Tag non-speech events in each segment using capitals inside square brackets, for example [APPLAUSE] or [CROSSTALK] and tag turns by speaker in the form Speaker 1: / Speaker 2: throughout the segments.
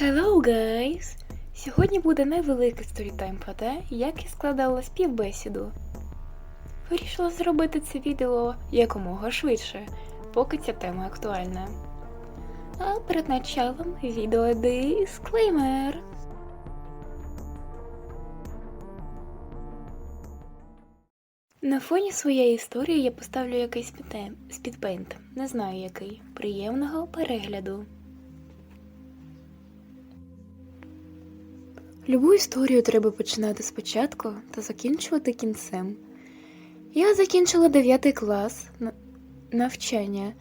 Speaker 1: Hello, guys! Сьогодні буде невеликий сторітайм про те, як я складала співбесіду. Вирішила зробити це відео якомога швидше, поки ця тема актуальна. А перед началом відео дисклеймер. На фоні своєї історії я поставлю якийсь спідпейнт, не знаю який. Приємного перегляду. Любу історію треба починати спочатку та закінчувати кінцем. Я закінчила 9 клас навчання.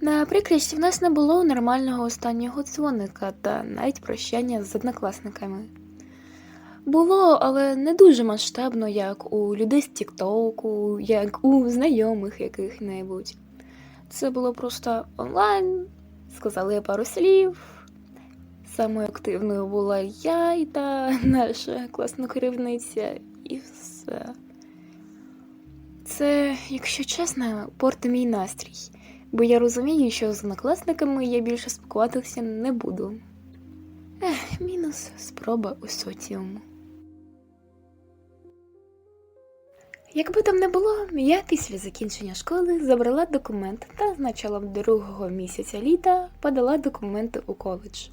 Speaker 1: На прикрість в нас не було нормального останнього дзвоника та навіть прощання з однокласниками. Було, але не дуже масштабно, як у людей з Тіктоку, як у знайомих яких-небудь. Це було просто онлайн, сказали пару слів. Самою активною була я і та [LAUGHS] наша класна керівниця, і все. Це, якщо чесно, порти мій настрій, бо я розумію, що з однокласниками я більше спілкуватися не буду. Ех, мінус спроба у соціуму. Якби там не було, я після закінчення школи забрала документ та з началом другого місяця літа подала документи у коледж.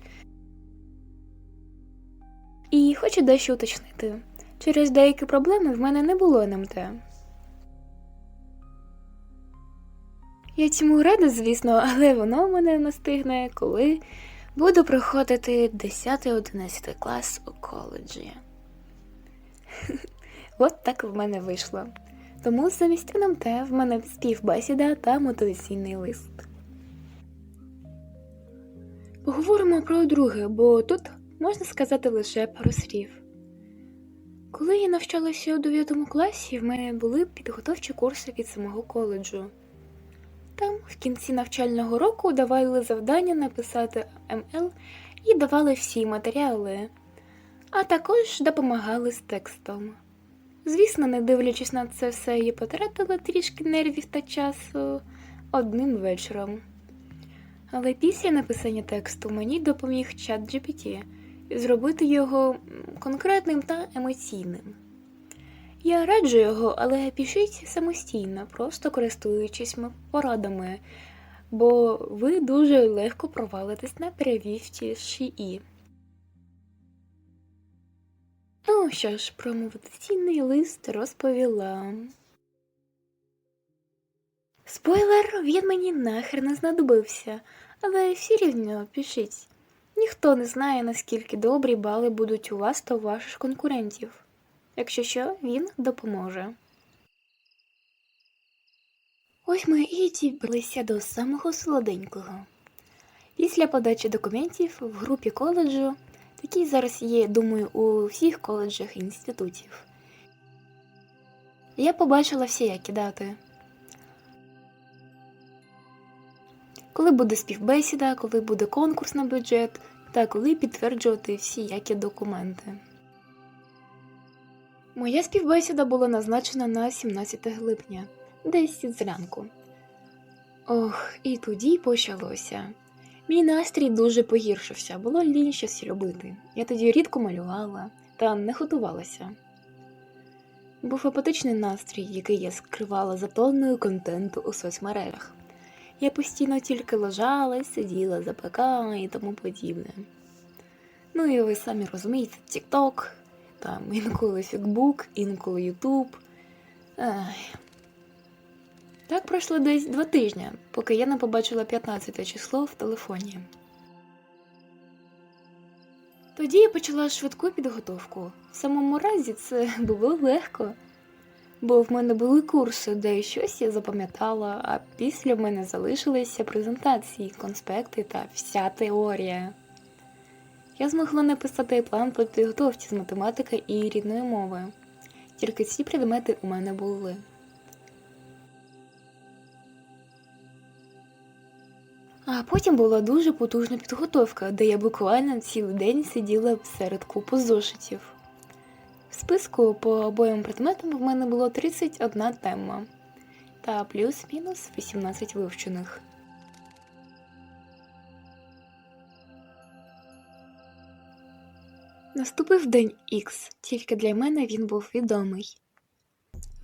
Speaker 1: І хочу дещо уточнити. Через деякі проблеми в мене не було НМТ. Я цьому рада, звісно, але воно мене настигне, коли буду проходити 10-11 клас у коледжі. [LAUGHS] От так в мене вийшло. Тому замість НМТ в мене співбесіда та мотиваційний лист. Поговоримо про друге, бо тут можна сказати лише пару слів. Коли я навчалася у 9 класі, в мене були підготовчі курси від самого коледжу. Там в кінці навчального року давали завдання написати МЛ і давали всі матеріали, а також допомагали з текстом. Звісно, не дивлячись на це все, я потратила трішки нервів та часу одним вечором. Але після написання тексту мені допоміг чат GPT зробити його конкретним та емоційним. Я раджу його, але пишіть самостійно, просто користуючись порадами, бо ви дуже легко провалитесь на перевівці ШІІ. Ну що ж, про мотиваційний лист розповіла. Спойлер, він мені нахер не знадобився, але все рівно пишіть. Ніхто не знає, наскільки добрі бали будуть у вас та у ваших конкурентів. Якщо що, він допоможе. Ось ми і дібралися до самого солоденького. Після подачі документів в групі коледжу, такий зараз є, думаю, у всіх коледжах і інститутів. Я побачила всіякі дати. Коли буде співбесіда, коли буде конкурс на бюджет та коли підтверджувати всіякі документи. Моя співбесіда була назначена на 17 липня, десь зранку. Ох, і тоді почалося. Мій настрій дуже погіршився, було лінь щось робити. Я тоді рідко малювала та не готувалася. Був апатичний настрій, який я скривала за тонною контенту у соцмережах. Я постійно тільки лежала, сиділа за ПК і тому подібне. Ну і ви самі розумієте, TikTok, там інколи Фікбук, інколи Ютуб. Так пройшло десь два тижні, поки я не побачила 15 число в телефоні. Тоді я почала швидку підготовку. В самому разі це було легко бо в мене були курси, де щось я запам'ятала, а після в мене залишилися презентації, конспекти та вся теорія. Я змогла написати план по підготовці з математики і рідної мови. Тільки ці предмети у мене були. А потім була дуже потужна підготовка, де я буквально цілий день сиділа серед купу зошитів. В списку по обоїм предметам в мене було 31 тема та плюс-мінус 18 вивчених. Наступив день Ікс, тільки для мене він був відомий.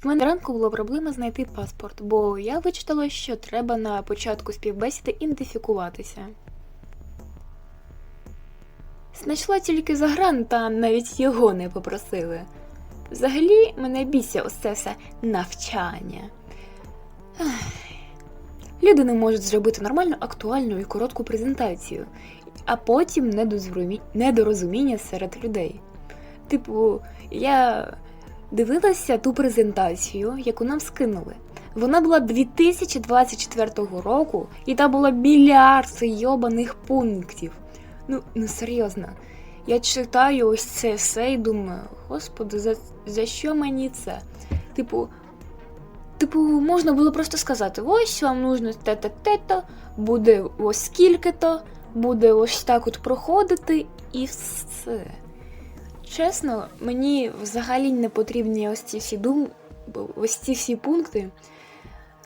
Speaker 1: В мене ранку була проблема знайти паспорт, бо я вичитала, що треба на початку співбесіди ідентифікуватися. Знайшла тільки загран, та навіть його не попросили. Взагалі мене бісся ось це все навчання. Люди не можуть зробити нормальну, актуальну і коротку презентацію, а потім недозрозумі- недорозуміння серед людей. Типу, я дивилася ту презентацію, яку нам скинули. Вона була 2024 року, і там було мільярд йобаних пунктів. Ну, ну серйозно. Я читаю ось це все і думаю, господи, за, за що мені це? Типу, типу, можна було просто сказати: ось вам нужно те-те-те-то, буде ось скільки-то, буде ось так от проходити, і все. Чесно, мені взагалі не потрібні ось ці всі дум... ось ці всі пункти.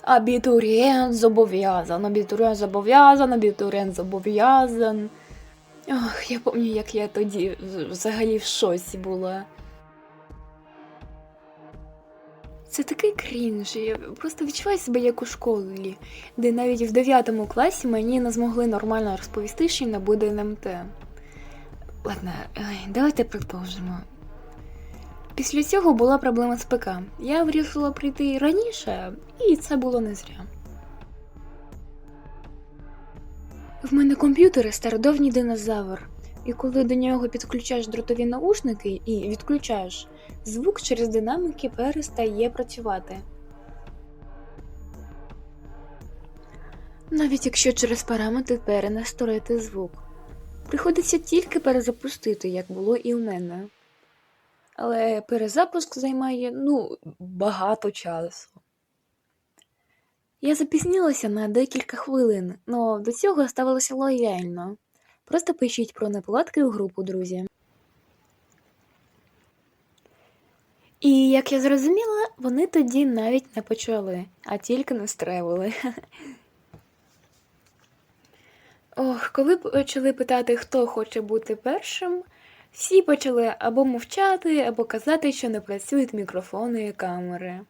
Speaker 1: Абітурієнт зобов'язан, абітурієнт зобов'язан, абітурієнт зобов'язан. Ох, я пам'ятаю, як я тоді взагалі в шоці була. Це такий крінж, я просто відчуваю себе як у школі, де навіть в 9 класі мені не змогли нормально розповісти, що не буде НМТ. Ладно, давайте продовжимо. Після цього була проблема з ПК. Я вирішила прийти раніше, і це було не зря. В мене комп'ютер стародавній динозавр, і коли до нього підключаєш дротові наушники і відключаєш, звук через динамики перестає працювати. Навіть якщо через параметри перенастроїти звук. Приходиться тільки перезапустити, як було і у мене. Але перезапуск займає ну, багато часу. Я запізнилася на декілька хвилин, але до цього ставилася лояльно. Просто пишіть про неполадки у групу, друзі. І як я зрозуміла, вони тоді навіть не почали, а тільки настрелили. [LAUGHS] Ох, коли почали питати, хто хоче бути першим, всі почали або мовчати, або казати, що не працюють мікрофони і камери.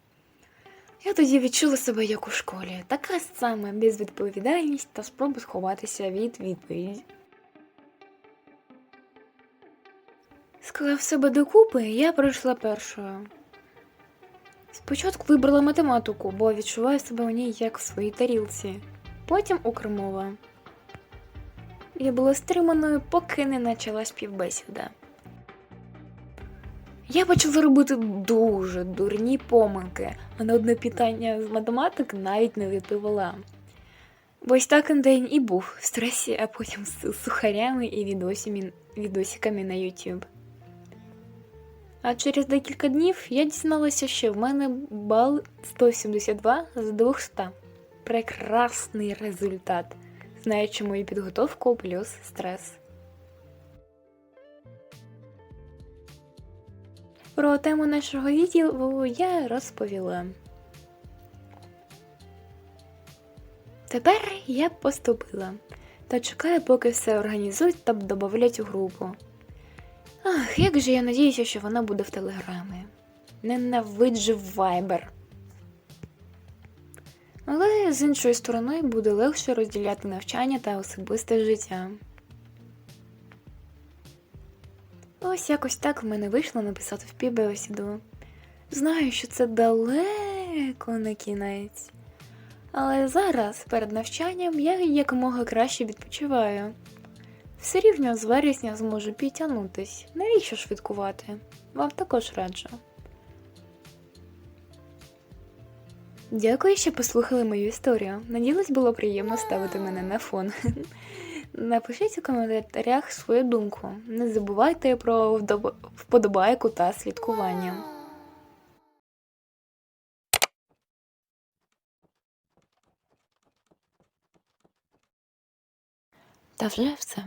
Speaker 1: Я тоді відчула себе як у школі, така сама безвідповідальність та спроба сховатися від відповіді. Склав себе докупи, я пройшла першою. Спочатку вибрала математику, бо відчуваю себе у ній як в своїй тарілці, потім укрмова. Я була стриманою, поки не почала співбесіда. Я почала робити дуже дурні помилки, а на одне питання з математики навіть не відповіла. Ось так день і був в стресі, а потім з сухарями і відосами, відосиками на YouTube. А через декілька днів я дізналася, що в мене бал 172 з 200. Прекрасний результат, знаючи мою підготовку плюс стрес. Про тему нашого відділу я розповіла. Тепер я поступила та чекаю, поки все організують та додавлять у групу. Ах, як же я надіюся, що вона буде в телеграмі. Ненавиджу вайбер. Але з іншої сторони буде легше розділяти навчання та особисте життя. Ось якось так в мене вийшло написати в півбесіду. Знаю, що це далеко не кінець. Але зараз, перед навчанням, я якомога краще відпочиваю. Все рівно з вересня зможу підтягнутись. Навіщо швидкувати? Вам також раджу. Дякую, що послухали мою історію. Надіюсь, було приємно ставити мене на фон. Напишіть у коментарях свою думку. Не забувайте про вподобайку та слідкування. Та вже все.